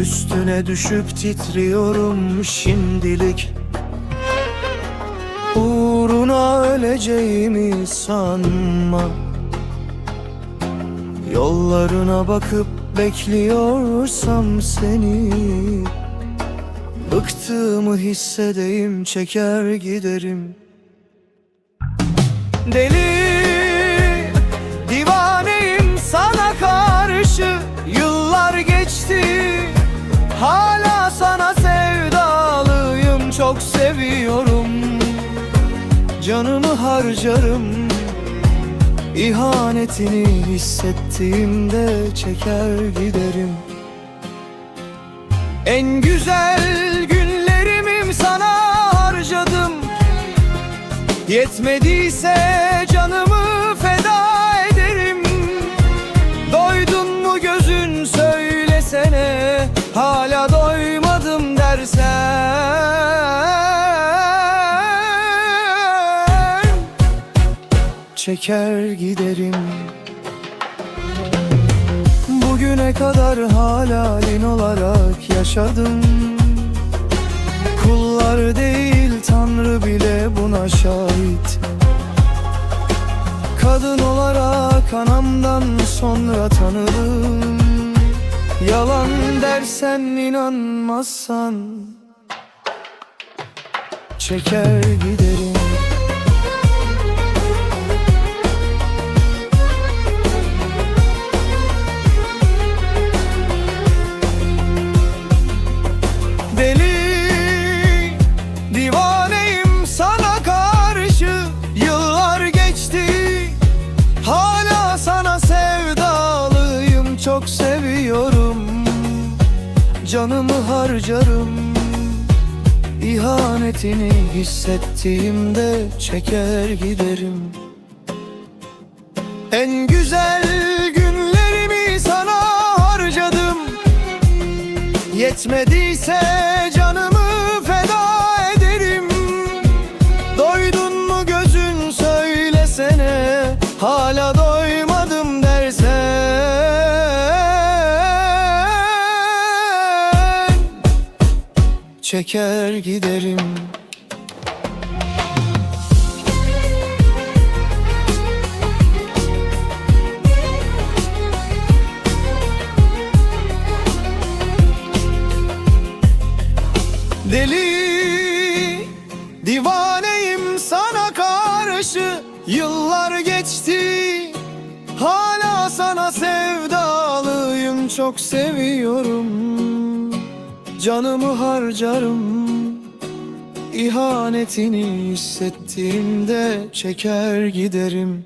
Üstüne düşüp titriyorum şimdilik. Uğruna öleceğimi sanma Yollarına bakıp bekliyorsam seni. Bıktığımı hissedeyim çeker giderim. Deli canımı harcarım. İhanetini hissettiğimde çeker giderim. En güzel günlerimi sana harcadım. Yetmediyse canımı Çeker giderim. Bugüne kadar halalin olarak yaşadım. Kullar değil Tanrı bile buna şahit. Kadın olarak anamdan sonra tanıdım Yalan dersen inanmazsan Çeker giderim seviyorum canımı harcarım. İhanetini hissettiğimde çeker giderim. En güzel günlerimi sana harcadım. Yetmediyse Çeker giderim. Deli divaneyim sana karşı. Yıllar geçti hala sana sevdalıyım. Çok seviyorum canımı harcarım. İhanetini hissettiğimde çeker giderim